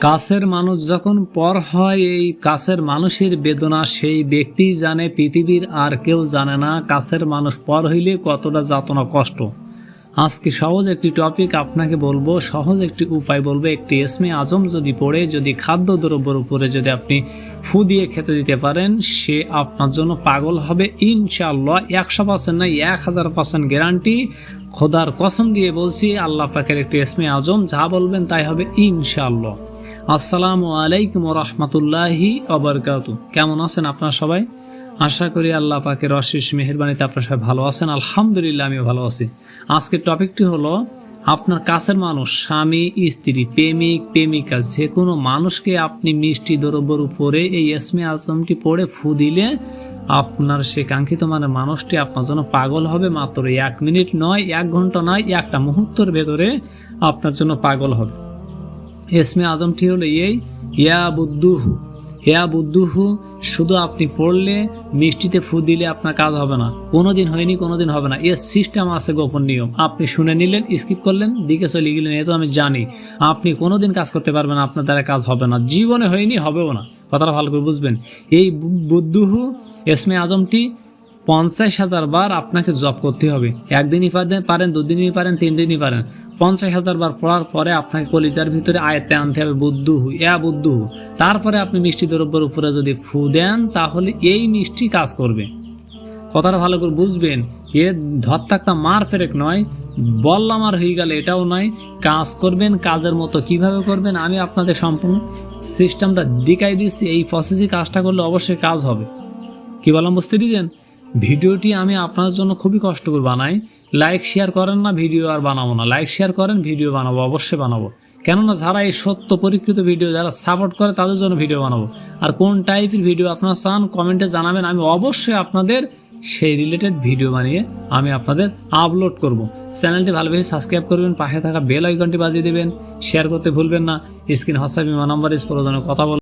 কাছের মানুষ যখন পর হয়, এই কাছের মানুষের বেদনা, সেই ব্যক্তি জানে পৃথিবীর আর কেউ জানে না কাছের মানুষ পর হইলে কতটা যাতনা কষ্ট। আজকে সহজ একটি টপিক আপনাকে বলব, সহজ একটি উপায় বলব, একটি এসমে আজম যদি পড়ে, যদি খাদ্য দ্রব্যের উপরে যদি আপনি ফু দিয়ে খেতে দিতে পারেন, সে আপনার জন্য পাগল হবে। ইনশাআল্লাহ একশো পার্সেন্ট না, এক হাজার পার্সেন্ট গ্যারান্টি খোদার কসম দিয়ে বলছি, আল্লাহ পাকের একটি এসমে আজম যা বলবেন তাই হবে ইনশাআল্লাহ। আসসালামু আলাইকুম রহমতুল্লাহি অবরকাত কেমন আছেন আপনারা সবাই? আশা করি আল্লাহ পাকের অশেষ মেহরবানিতে আপনারা সবাই ভালো আছেন। আলহামদুলিল্লাহ, আমিও ভালো আছি। আজকের টপিকটি হলো, আপনার কাছের মানুষ, স্বামী, স্ত্রী, প্রেমিক, প্রেমিকা যে কোনো মানুষকে আপনি মিষ্টি দ্রব্যর উপরে এই এসমে আজমটি পড়ে ফু দিলে আপনার সে কাঙ্ক্ষিত মানে মানুষটি আপনার জন্য পাগল হবে। মাত্র এক মিনিট নয়, এক ঘণ্টা নয়, একটা মুহূর্তের ভেতরে আপনার জন্য পাগল হবে। এসমে আজমটি হলো এই, ইয়া বুদ্দুহু ইয়া আবুদ্দুহ শুধু আপনি পড়লে, মিষ্টিতে ফু দিলে আপনার কাজ হবে না। কোনো দিন হয়নি কোনো দিন হবে না। এর সিস্টেম আছে গোপন নিয়ম। আপনি শুনে নিলেন স্কিপ করলেন, দিকে চলে গেলেন, এ তো আমি জানি। আপনি কোনো দিন কাজ করতে পারবেন আপনার দ্বারা কাজ হবে না। জীবনে হয়নি, হবেও না। কথাটা ভালো করে বুঝবেন। এই বুদ্ধুহু এসমে আজমটি পঞ্চাশ হাজার বার আপনাকে জব করতে হবে। একদিনই পারেন দুদিনই পারেন তিন দিনই পারেন। পঞ্চাশ হাজার বার পড়ার পরে আপনাকে কলিজার ভিতরে আয়ত্তে আনতে হবে, বুদ্ধু ইয়া বুদ্ধু তারপরে আপনি মিষ্টি দ্রব্যের উপরে যদি ফু দেন, তাহলে এই মিষ্টি কাজ করবে। কথাটা ভালো করে বুঝবেন, এ ধত্তাক্তা মার ফেরেক নয় বললাম আর হয়ে গেলে এটাও নয়, কাজ করবেন, কাজের মতো কীভাবে করবেন, আমি আপনাদের সম্পূর্ণ সিস্টেমটা দেখাই দিচ্ছি, এই প্রসেসে কাজটা করলে অবশ্যই কাজ হবে। কি বললাম বুঝতে দিয়েছেন ভিডিওটি আমি আপনার জন্য খুবই কষ্ট করে বানাই। লাইক শেয়ার করেন না, ভিডিও আর বানাবো না। লাইক শেয়ার করেন, ভিডিও বানাবো, অবশ্যই বানাবো। কেননা যারা এই সত্য পরীক্ষিত ভিডিও যারা সাপোর্ট করে, তাদের জন্য ভিডিও বানাবো। আর কোন টাইপের ভিডিও আপনারা চান কমেন্টে জানাবেন। আমি অবশ্যই আপনাদের সেই রিলেটেড ভিডিও বানিয়ে আমি আপনাদের আপলোড করব। চ্যানেলটি ভালোভাবে সাবস্ক্রাইব করবেন, পাশে থাকা বেল আইকনটি বাজিয়ে দেবেন। শেয়ার করতে ভুলবেন না। স্ক্রিন হোয়াটসঅ্যাপ নাম্বার ইস কথা বল